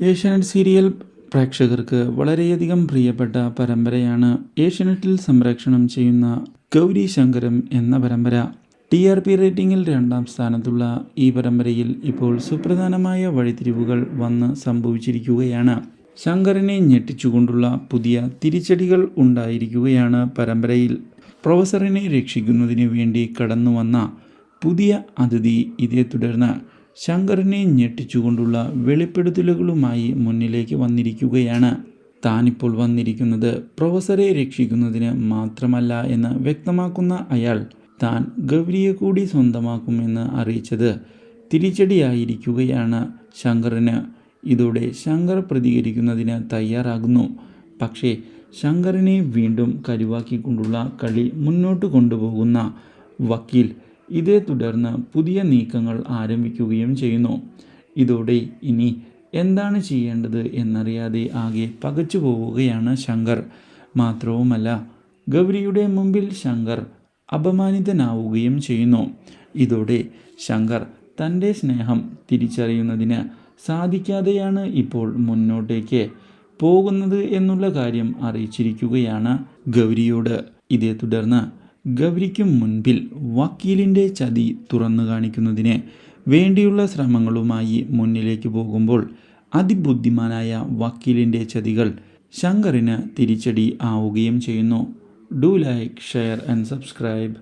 Asianet serial പ്രേക്ഷകർക്ക് വളരെയധികം പ്രിയപ്പെട്ട പരമ്പരയാണ് ഏഷ്യാനെറ്റിൽ സംരക്ഷണം ചെയ്യുന്ന ഗൗരി ശങ്കരം എന്ന പരമ്പര. ടി ആർ പി റേറ്റിംഗിൽ രണ്ടാം സ്ഥാനത്തുള്ള ഈ പരമ്പരയിൽ ഇപ്പോൾ സുപ്രധാനമായ വഴിത്തിരിവുകൾ വന്ന് സംഭവിച്ചിരിക്കുകയാണ്. ശങ്കറിനെ ഞെട്ടിച്ചുകൊണ്ടുള്ള പുതിയ തിരിച്ചടികൾ ഉണ്ടായിരിക്കുകയാണ് പരമ്പരയിൽ. പ്രൊഫസറിനെ രക്ഷിക്കുന്നതിന് വേണ്ടി കടന്നു വന്ന പുതിയ അതിഥി ഇതേ തുടർന്ന് ശങ്കറിനെ ഞെട്ടിച്ചുകൊണ്ടുള്ള വെളിപ്പെടുത്തലുകളുമായി മുന്നിലേക്ക് വന്നിരിക്കുകയാണ്. താനിപ്പോൾ വന്നിരിക്കുന്നത് പ്രൊഫസറെ രക്ഷിക്കുന്നതിന് മാത്രമല്ല എന്ന് വ്യക്തമാക്കുന്ന അയാൾ താൻ ഗൗരിയെ കൂടി സ്വന്തമാക്കുമെന്ന് അറിയിച്ചത് തിരിച്ചടിയായിരിക്കുകയാണ് ശങ്കറിന് ഇതോടെ ശങ്കർ പ്രതികരിക്കുന്നതിന് തയ്യാറാകുന്നു. പക്ഷേ ശങ്കറിനെ വീണ്ടും കരുവാക്കിക്കൊണ്ടുള്ള കളി മുന്നോട്ട് കൊണ്ടുപോകുന്ന വക്കീൽ ഇതേ തുടർന്ന് പുതിയ നീക്കങ്ങൾ ആരംഭിക്കുകയും ചെയ്യുന്നു. ഇതോടെ ഇനി എന്താണ് ചെയ്യേണ്ടത് എന്നറിയാതെ ആകെ പകച്ചു പോവുകയാണ് ശങ്കർ. മാത്രവുമല്ല ഗൗരിയുടെ മുമ്പിൽ ശങ്കർ അപമാനിതനാവുകയും ചെയ്യുന്നു. ഇതോടെ ശങ്കർ തന്റെ സ്നേഹം തിരിച്ചറിയുന്നതിന് സാധിക്കാതെയാണ് ഇപ്പോൾ മുന്നോട്ടേക്ക് പോകുന്നത് എന്നുള്ള കാര്യം അറിയിച്ചിരിക്കുകയാണ് ഗൗരിയോട്. ഇതേ തുടർന്ന് ഗൗരിക്കും മുൻപിൽ വക്കീലിന്റെ ചതി തുറന്നു കാണിക്കുന്നതിന് വേണ്ടിയുള്ള ശ്രമങ്ങളുമായി മുന്നിലേക്ക് പോകുമ്പോൾ അതിബുദ്ധിമാനായ വക്കീലിന്റെ ചതികൾ ശങ്കറിന് തിരിച്ചടി ആവുകയും ചെയ്യുന്നു. Do like share and subscribe.